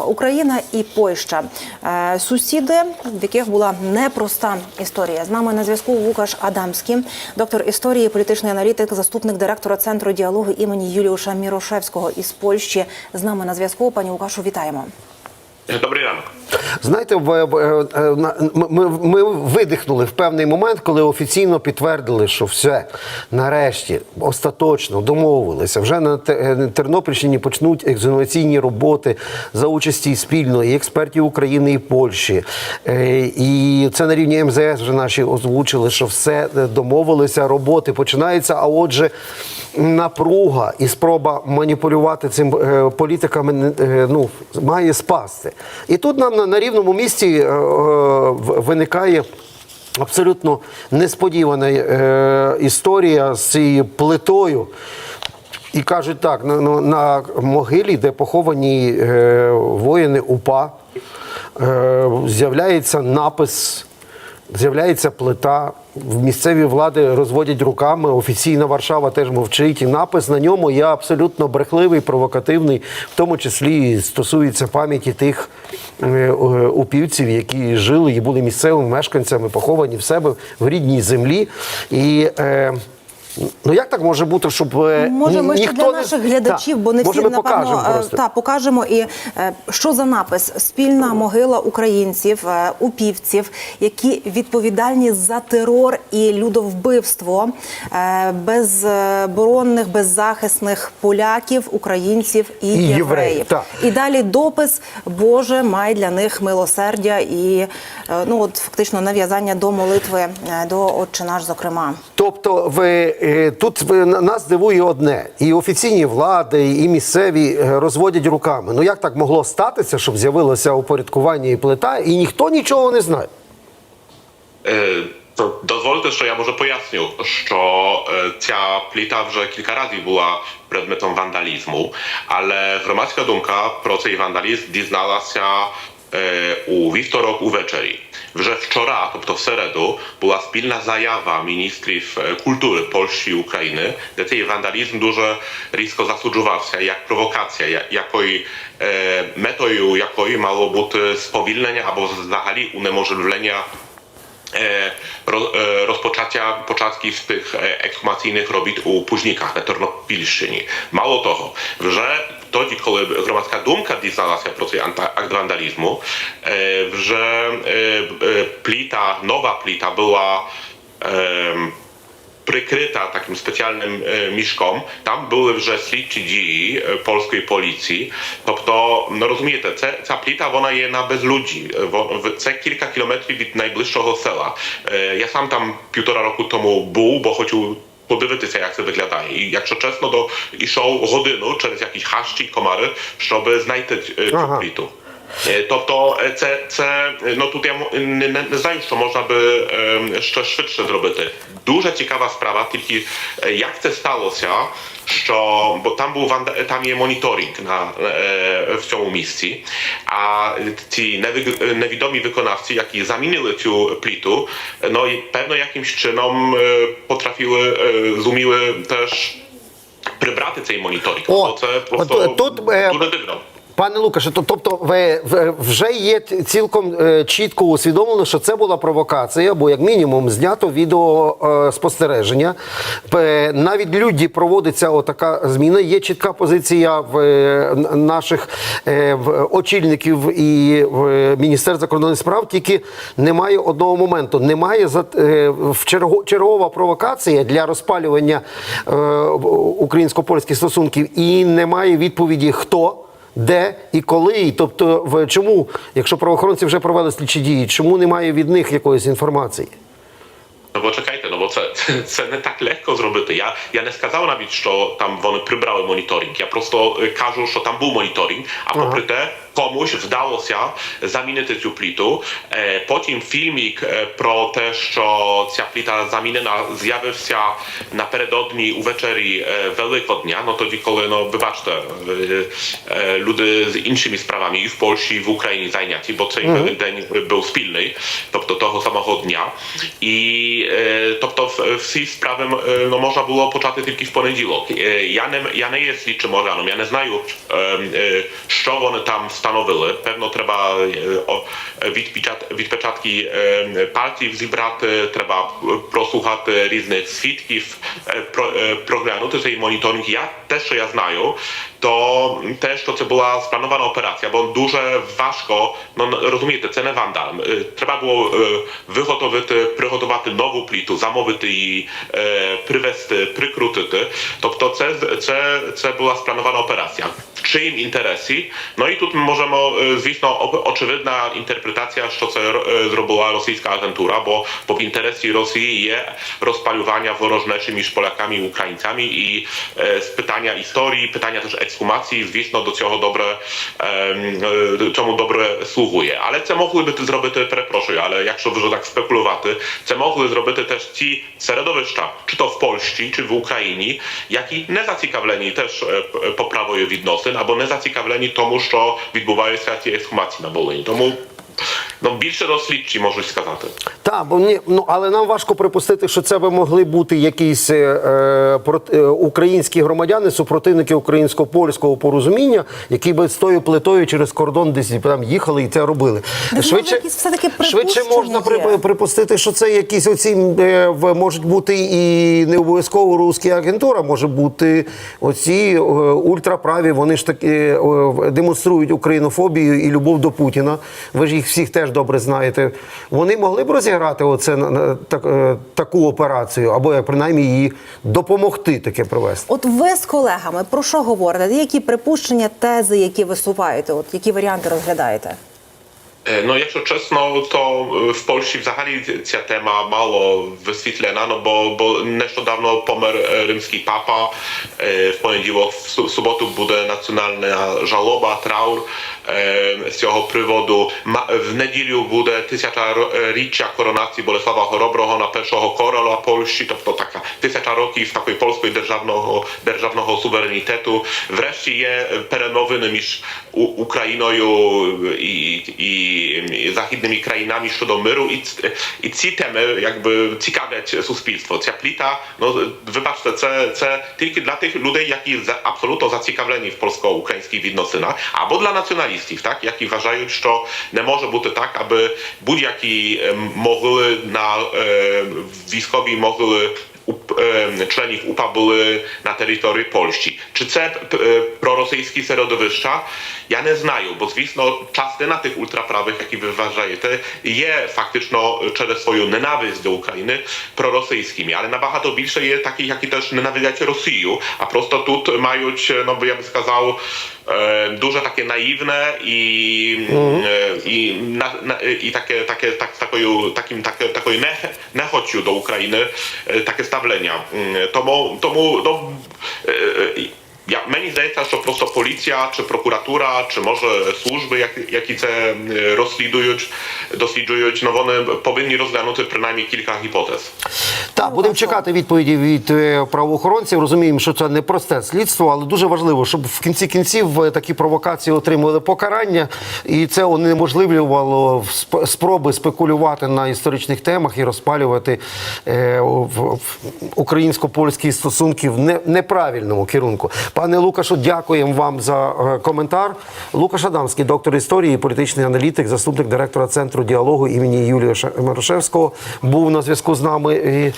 Україна і Польща Е, сусіди, в яких була непроста історія. З нами на зв'язку Лукаш Адамський, доктор історії, політичний аналітик, заступник директора центру діалогу імені Юліуша Мірошевського із Польщі. З нами на зв'язку. Пані Лукашу, вітаємо. Добрий ранок. Знаєте, е, на- ми, видихнули в певний момент, коли офіційно підтвердили, що все нарешті остаточно домовилися. Вже на е, Тернопільщині почнуть екзонаційні роботи за участі спільно і експертів України і Польщі. Е, І це на рівні МЗС вже наші озвучили, що все е, домовилися, роботи починаються. А отже, напруга і спроба маніпулювати цим е, політиками е, ну, має спасти. І тут нам на, на рівному місці е, виникає. Абсолютно несподівана е, історія з цією плитою. І кажуть так: на, на, на могилі, де поховані е, воїни УПА, е, з'являється напис, з'являється плита. В місцеві влади розводять руками. Офіційна Варшава теж мовчить. І напис на ньому є абсолютно брехливий, провокативний, в тому числі стосується пам'яті тих е, е, упівців, які жили і були місцевими мешканцями, поховані в себе в рідній землі. І е, ну як так може бути, щоб е, Може, ми ще ніхто для наших глядачів, Так, бо не всі напевно покажемо е, просто. та покажемо. І е, що за напис? Спільна могила українців, упівців, які відповідальні за терор і людовбивство безборонних, беззахисних поляків, українців і, І євреїв, євреїв. так. І далі допис Боже май для них милосердя і ну от фактично нав'язання до молитви до Отче наш, зокрема. Тобто, ви тут ви, нас дивує одне: і офіційні влади, і місцеві е, розводять руками. Ну як так могло статися, щоб з'явилося упорядкування і плита, і ніхто нічого не знає? Е, Дозвольте, що я може поясню, що е, ця пліта вже кілька разів була предметом wandalizmu, ale громадська думка про цей вандалізм дізналася е, у вівторок увечері. że wczoraj, to w seredu, była spilna zajawa ministrów e, kultury Polski i Ukrainy, że ten wandalizm dużo risko zasłużywawся, jak prowokacja, jako i e, metodą, jako i mało buty spowilnienia albo zahali uniemożliwienia e, e, rozpoczęcia początki z tych ekshumacyjnych robit u późnikach na Tornopilszczynie. Mało tego, że тоді, коли громадська думка дізналася про цей анта- акт вандалізму, е, вже е, е, пліта, нова пліта була em, прикрита таким спеціальним е, мішком. Там були вже слідчі дії е, польської поліції. Тобто, ну розумієте, це ця пліта вона є на безлюдді. Е, во- в- Це кілька кілометрів від найближчого села. Е, Я сам там півтора року тому був, бо хотів. Подивитися, як це виглядає, і якщо чесно, то йшов годину через якісь хащі, комари, щоб знайти е, цю Ага. пліту. Е, Тобто е, це, це е, ну тут я мо- не, не, не знаю, що можна би ем, ще швидше зробити. Дуже цікава справа, тільки е, як це сталося, що бо там був ванда- там є моніторинг на е, в цьому місці, а ці невig- невідомі виконавці, які замінили цю пліту, no i pewno jakimś czynom e, potrafiły, e, zumіли теж прибрати цей моніторинг. О, Бо це просто от тут, е, дуже дивно. Пане Лукаше, то тобто ви вже є цілком е, чітко усвідомлено, що це була провокація, бо як мінімум знято відео е, спостереження. Навіть люди проводиться отака зміна. Є чітка позиція в е, наших очільників і в Міністерства закордонних справ. Тільки немає одного моменту. Немає чергова провокація для розпалювання українсько-польських стосунків, і немає відповіді хто де і коли, і тобто в чому, якщо правоохоронці вже провели слідчі дії, чому немає від них якоїсь інформації? Ну, бо чекайте, ну бо це, це, не так легко зробити. Я, я не сказав навіть, що там вони прибрали моніторинг. Я просто е, кажу, що там був моніторинг, а попри те komuś wdało się zamieniti ciuplitu, E, potem filmik e, pro też, co cioplita zamieniona zjawił się naperedodni u wieczeri e, Wielkodnia, no to dzikoły, no wybaczcie, e, e, ludy z innymi sprawami i w Polsce i w Ukrainie zajęci, bo mhm. ten mm dzień był spilny, to to tego samego dnia. I e, to, to wszystkie sprawy e, no, można było poczęte tylko w poniedziałek. E, ja, nie, ja nie jest liczy ja nie znaju, e, e, one tam e, o, відпечат, відпечатки е, пальців зібрати, треба е, прослухати різних свідків, е, про, е, проглянути цей моніторинг. Я те, що я знаю, to też to, co była splanowana operacja, bo duże ważko, no, no rozumiecie, cenę wandal. Y, trzeba było y, wyhotowyty, przygotować nową plitu, zamówity i e, prywesty, prykrutyty. To, to co, co, była splanowana operacja. Czyim interesji? No i tu możemy, y, zwisno, oczywidna interpretacja, co, co zrobiła rosyjska agentura, bo, bo w interesie Rosji jest rozpaliowania worożniejszy niż Polakami i Ukraińcami i e, z pytania historii, pytania też ekspertów, ekshumacji wieść, no do czego dobre, e, czemu dobre sługuje. Ale co mogłyby zrobić, przepraszam, ale jak że tak spekulowaty, co mogły zrobić też ci seredowyszcza, czy to w Polsce, czy w Ukrainie, jak i nezaciekawleni też e, e, poprawoje widnosyn, no, albo nezaciekawleni tomu, co odbywają się ekshumacji na Wołyni. Tomu ну, більше дослідчі можуть сказати. Так, бо ні, ну але нам важко припустити, що це би могли бути якісь е, е, прот- е, українські громадяни, супротивники українсько-польського порозуміння, які би з тою плитою через кордон десь там їхали і це робили. Десь, може, якісь все-таки швидше можна при- припустити, що це якісь оці е, в- можуть бути і не обов'язково русські агентура, може бути оці е, ультраправі. Вони ж таки е, демонструють українофобію і любов до Путіна. Ви ж їх всіх теж добре знаєте. Вони могли б розіграти оце так, е, таку операцію, або як принаймні її допомогти таке провести. От ви з колегами про що говорите? Які припущення, тези, які висуваєте? От які варіанти розглядаєте? E, no jeszcze wczesno to e, w Polsce zachali ta tema mało wyswietlena, no bo, bo jeszcze dawno pomer e, rzymski papa, w poniedziałek, w sobotu będzie nacjonalna żałoba traur z tego powodu. W niedzielę będzie tysiąclecia koronacji Bolesława Chorobroho na pierwszego korola Polski, to, to taka tysiąca roki w takiej polskiej dzierżawnego suwerenitetu. Wreszcie je perenowy niż Ukrainoju i, i i, zachidnymi krainami Śródomyru i, i ci temy e, jakby ciekawiać suspilstwo. Ciaplita, no wybaczcie, ce, ce tylko dla tych ludzi, jaki absolutno zaciekawieni w polsko-ukraińskich widnocinach, no, albo dla nacjonalistów, tak, jaki uważają, że nie może być tak, aby budjaki e, mogły na e, wojskowi mogły up, e, UPA były na terytorium Polski. уп- е, членів УПА були на території Польщі. Чи це п- е, проросійські середовища? Я не знаю, бо звісно, частина тих ультраprawych, які ви вважаєте, є фактично через свою ненависть до України проросійськими, але набагато більше є takich, які теж ненавидять Росію, а просто тут мають, no bo ja bym сказав, E, duże takie naiwne i, mhm. e, i, na, na, i takie, takie, tak, takoju, takim, takie, takoj ne, nechociu do Ukrainy, e, takie stawlenia stawienia. Mm, tomu, tomu, no, я, мені здається, що просто поліція, чи прокуратура, чи може служби, які, які це розслідують, досліджують, no вони повинні розглянути принаймні кілька гіпотез. Так, будемо чекати відповіді від правоохоронців. Розуміємо, що це не просте слідство, але дуже важливо, щоб в кінці кінців такі провокації отримали покарання, і це унеможливлювало сп- спроби спекулювати на історичних темах і розпалювати е, в- в українсько-польські стосунки в не- неправильному керунку. Пане Лукашу, дякуємо вам за е, коментар. Лукаш Адамський, доктор історії, політичний аналітик, заступник директора центру діалогу імені Юлія Марошевського, був на зв'язку з нами.